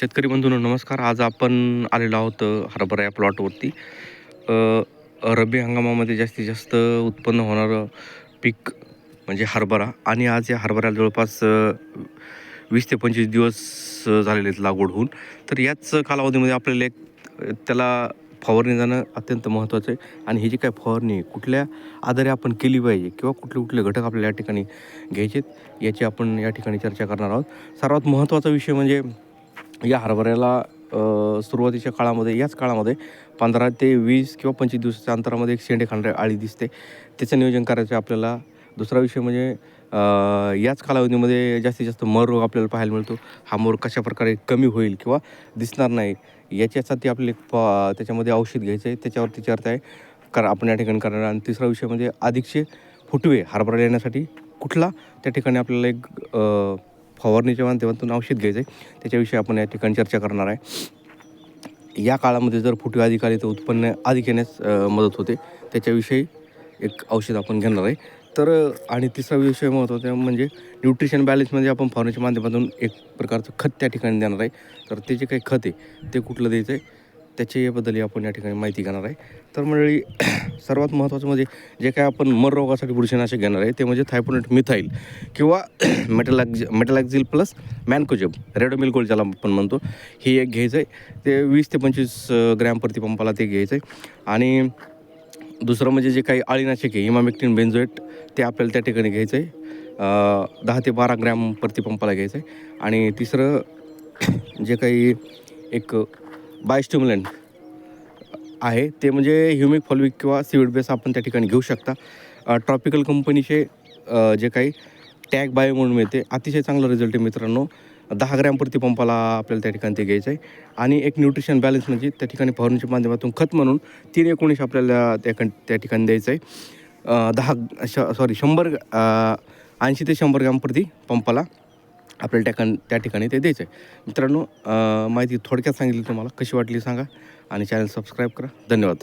शेतकरी बंधूंनो नमस्कार. आज आपण आलेलो आहोत हरभरा या प्लॉटवरती रब्बी हंगामामध्ये जास्तीत जास्त उत्पन्न होणारं पीक म्हणजे हरभरा. आणि आज या हरभऱ्याला जवळपास वीस ते पंचवीस दिवस झालेले आहेत लागवड होऊन. तर याच कालावधीमध्ये आपल्याला एक त्याला फवारणी जाणं अत्यंत महत्त्वाचं आहे. आणि ही जी काय फवारणी आहे, कुठल्या आधारे आपण केली पाहिजे किंवा कुठले कुठले घटक आपल्याला या ठिकाणी घ्यायचेत याची आपण या ठिकाणी चर्चा करणार आहोत. सर्वात महत्त्वाचा विषय म्हणजे या हरभऱ्याला सुरुवातीच्या काळामध्ये याच काळामध्ये पंधरा ते वीस किंवा पंचवीस दिवसाच्या अंतरामध्ये एक शेंडे खांडे आळी दिसते. त्याचं नियोजन करायचं आहे आपल्याला. दुसरा विषय म्हणजे याच कालावधीमध्ये जास्तीत जास्त मर रोग आपल्याला पाहायला मिळतो. हा मोर कशा प्रकारे कमी होईल किंवा दिसणार नाही याच्यासाठी आपले प त्याच्यामध्ये औषध घ्यायचं आहे. त्याच्यावरती चर्चा आहे. कर आपण या ठिकाणी करणार आणि तिसरा विषय म्हणजे अधिकचे फुटवे हरभरा येण्यासाठी कुठला? त्या ठिकाणी आपल्याला एक फवारणीच्या माध्यमातून औषध घ्यायचं आहे त्याच्याविषयी आपण या ठिकाणी चर्चा करणार आहे. या काळामध्ये जर फुटवे अधिक आले तर उत्पन्न अधिक येण्यास मदत होते त्याच्याविषयी एक औषध आपण घेणार आहे. तर आणि तिसरा विषय महत्त्वाचा म्हणजे न्यूट्रिशन बॅलन्समध्ये आपण फवारणीच्या माध्यमातून एक प्रकारचं खत त्या ठिकाणी देणार आहे. तर ते जे काही खत आहे ते कुठलं द्यायचं आहे त्याच्याबद्दल आपण या ठिकाणी माहिती घेणार आहे. तर मंडळी सर्वात महत्त्वाचं म्हणजे जे काय आपण मर रोगासाठी बुरशीनाशक घेणार आहे ते म्हणजे थायपोनेट मिथाईल किंवा metalax metalaxyl plus mancozeb Ridomil gold ज्याला आपण म्हणतो हे एक घ्यायचं आहे ते वीस ते पंचवीस ग्रॅम प्रति पंपाला ते घ्यायचं आहे आणि दुसरं म्हणजे जे काही अळीनाशक आहे इमामेक्टिन बेन्झोएट ते आपल्याला त्या ठिकाणी घ्यायचं आहे दहा ते बारा ग्रॅम प्रति पंपाला घ्यायचं आहे आणि तिसरं जे काही एक बायस्टिम्युलंट आहे. ते म्हणजे ह्युमिक फॉलविक किंवा सीविड बेस आपण त्या ठिकाणी घेऊ शकता. ट्रॉपिकल कंपनीचे जे काही टॅग बायो म्हणून मिळते अतिशय चांगला रिझल्ट आहे मित्रांनो. दहा ग्रॅम प्रति पंपाला आपल्याला त्या ठिकाणी ते घ्यायचं आहे आणि एक न्यूट्रिशन बॅलन्स म्हणजे त्या ठिकाणी फवारणीच्या माध्यमातून खत म्हणून तीन एकोणीस आपल्याला त्या त्या ठिकाणी द्यायचं आहे दहा श सॉरी शंभर ऐंशी ते शंभर ग्रॅम प्रति पंपाला. आपल्याला त्या कण त्या ठिकाणी ते द्यायचं आहे मित्रांनो माहिती थोडक्यात सांगितली तुम्हाला. कशी वाटली सांगा. आणि चॅनल सबस्क्राईब करा. धन्यवाद.